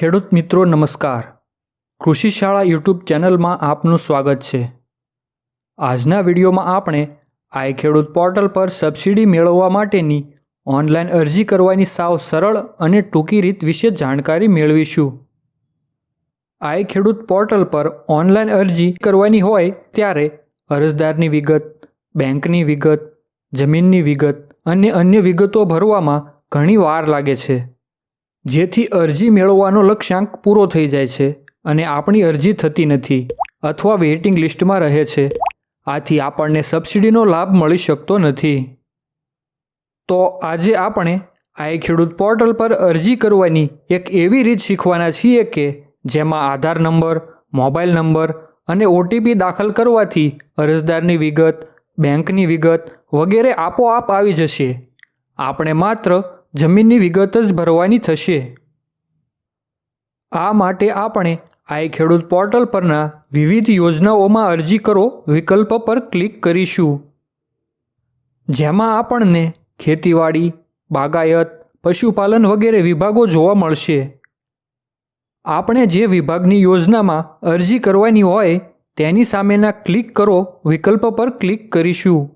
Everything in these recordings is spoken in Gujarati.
ખેડૂત મિત્રો, નમસ્કાર. કૃષિ શાળા યુટ્યુબ ચેનલમાં આપનું સ્વાગત છે. આજના વિડીયોમાં આપણે આઈ ખેડૂત પોર્ટલ પર સબસિડી મેળવવા માટેની ઓનલાઈન અરજી કરવાની સાવ સરળ અને ટૂંકી રીત વિશે જાણકારી મેળવીશું. આઈ ખેડૂત પોર્ટલ પર ઓનલાઈન અરજી કરવાની હોય ત્યારે અરજદારની વિગત, બેંકની વિગત, જમીનની વિગત અને અન્ય વિગતો ભરવામાં ઘણી વાર લાગે છે. જેથી અરજી મેળવવાનો લક્ષ્યાંક પૂરો થઈ જાય છે અને આપણી અરજી થતી નથી અથવા વેઇટિંગ લિસ્ટમાં રહે છે. આથી આપણને સબસિડીનો લાભ મળી શકતો નથી. તો આજે આપણે આઈ ખેડૂત પોર્ટલ પર અરજી કરવાની એક એવી રીત શીખવાના છીએ કે જેમાં આધાર નંબર, મોબાઈલ નંબર અને ઓટીપી દાખલ કરવાથી અરજદારની વિગત, બેંકની વિગત વગેરે આપોઆપ આવી જશે. આપણે માત્ર જમીનની વિગત જ ભરવાની થશે. આ માટે આપણે આઈ ખેડૂત પોર્ટલ પરના વિવિધ યોજનાઓમાં અરજી કરો વિકલ્પ પર ક્લિક કરીશું. જેમાં આપણને ખેતીવાડી, બાગાયત, પશુપાલન વગેરે વિભાગો જોવા મળશે. આપણે જે વિભાગની યોજનામાં અરજી કરવાની હોય તેની સામેના ક્લિક કરો વિકલ્પ પર ક્લિક કરીશું.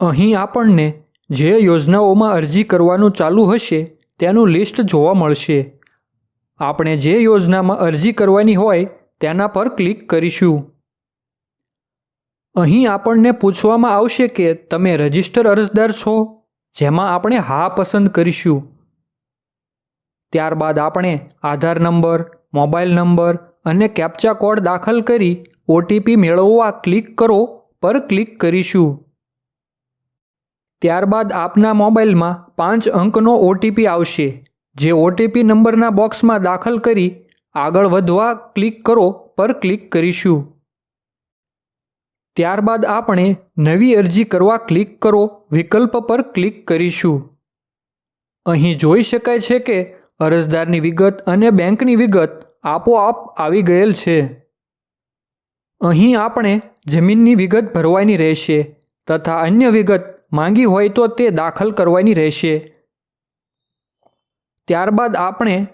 અહીં આપણને જે યોજનાઓમાં અરજી કરવાનું ચાલુ હશે, તેનું લિસ્ટ જોવા મળશે. આપણે જે યોજનામાં અરજી કરવાની હોય, તેના પર ક્લિક કરીશું. અહીં આપણને પૂછવામાં આવશે કે તમે રજિસ્ટર અરજદાર છો, જેમાં આપણે હા પસંદ કરીશું. ત્યારબાદ આપણે આધાર નંબર, મોબાઈલ નંબર અને કેપ્ચા કોડ દાખલ કરી ઓટીપી મેળવવા ક્લિક કરો પર ક્લિક કરીશું. ત્યારબાદ આપના મોબાઈલમાં પાંચ અંકનો ઓટીપી આવશે. જે ઓટીપી નંબરના બોક્સમાં દાખલ કરી આગળ વધવા ક્લિક કરો પર ક્લિક કરીશું. ત્યારબાદ આપણે નવી અરજી કરવા ક્લિક કરો વિકલ્પ પર ક્લિક કરીશું. અહીં જોઈ શકાય છે કે અરજદારની વિગત અને બેંકની વિગત આપોઆપ આવી ગયેલ છે. અહીં આપણે જમીનની વિગત ભરવાની રહેશે તથા અન્ય વિગત માંગી હોય તો તે દાખલ કરવાની રહેશે. ત્યારબાદ આપણે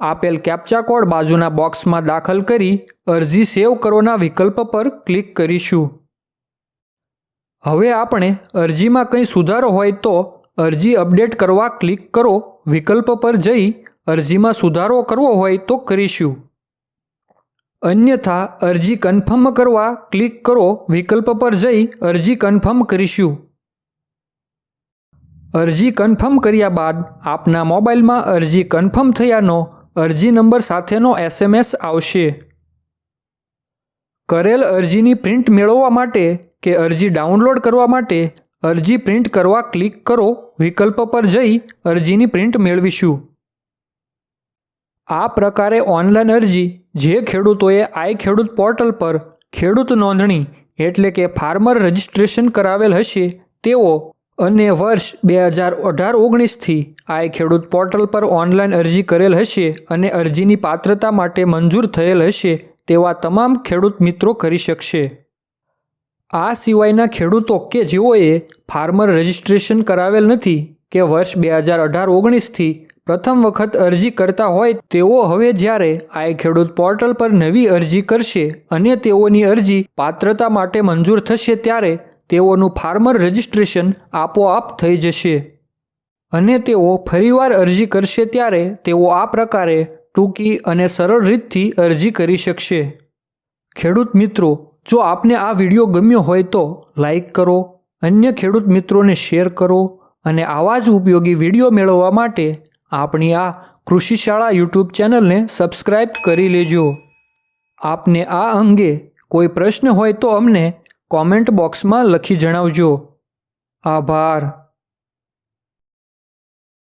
આપેલ કેપ્ચા કોડ બાજુના બોક્સમાં દાખલ કરી અરજી સેવ કરોના વિકલ્પ પર ક્લિક કરીશું. હવે આપણે અરજીમાં કંઈ સુધારો હોય તો અરજી અપડેટ કરવા ક્લિક કરો. વિકલ્પ પર જઈ અરજીમાં સુધારો કરવો હોય તો કરીશું. અન્યથા અરજી કન્ફર્મ કરવા ક્લિક કરો. વિકલ્પ પર જઈ અરજી કન્ફર્મ કરીશું. અરજી કન્ફર્મ કર્યા બાદ આપના મોબાઈલમાં અરજી કન્ફર્મ થયાનો અરજી નંબર સાથેનો એસએમએસ આવશે. કરેલ અરજીની પ્રિન્ટ મેળવવા માટે કે અરજી ડાઉનલોડ કરવા માટે અરજી પ્રિન્ટ કરવા ક્લિક કરો. વિકલ્પ પર જઈ અરજીની પ્રિન્ટ મેળવીશું. આ પ્રકારે ઓનલાઈન અરજી જે ખેડૂતોએ આઈ ખેડૂત પોર્ટલ પર ખેડૂત નોંધણી એટલે કે ફાર્મર રજિસ્ટ્રેશન કરાવેલ હશે, તેઓ અને વર્ષ બે હજાર અઢાર ઓગણીસથી આઈ ખેડૂત પોર્ટલ પર ઓનલાઈન અરજી કરેલ હશે અને અરજીની પાત્રતા માટે મંજૂર થયેલ હશે તેવા તમામ ખેડૂત મિત્રો કરી શકશે. આ સિવાયના ખેડૂતો કે જેઓએ ફાર્મર રજિસ્ટ્રેશન કરાવેલ નથી કે વર્ષ બે હજાર અઢાર ઓગણીસથી પ્રથમ વખત અરજી કરતા હોય, તેઓ હવે જ્યારે આઈ ખેડૂત પોર્ટલ પર નવી અરજી કરશે અને તેઓની અરજી પાત્રતા માટે મંજૂર થશે ત્યારે તેઓનું ફાર્મર રજિસ્ટ્રેશન આપોઆપ થઈ જશે. અને તેઓ ફરીવાર અરજી કરશે ત્યારે તેઓ આ પ્રકારે ટૂંકી અને સરળ રીતથી અરજી કરી શકશે. ખેડૂત મિત્રો, જો આપને આ વીડિયો ગમ્યો હોય તો લાઈક કરો, અન્ય ખેડૂત મિત્રોને શેર કરો અને આવા જ ઉપયોગી વીડિયો મેળવવા માટે આપણી આ કૃષિ શાળા યુટ્યુબ ચેનલને સબસ્ક્રાઈબ કરી લેજો. આપને આ અંગે કોઈ પ્રશ્ન હોય તો અમને કોમેન્ટ બોક્સમાં લખી જણાવજો. આભાર.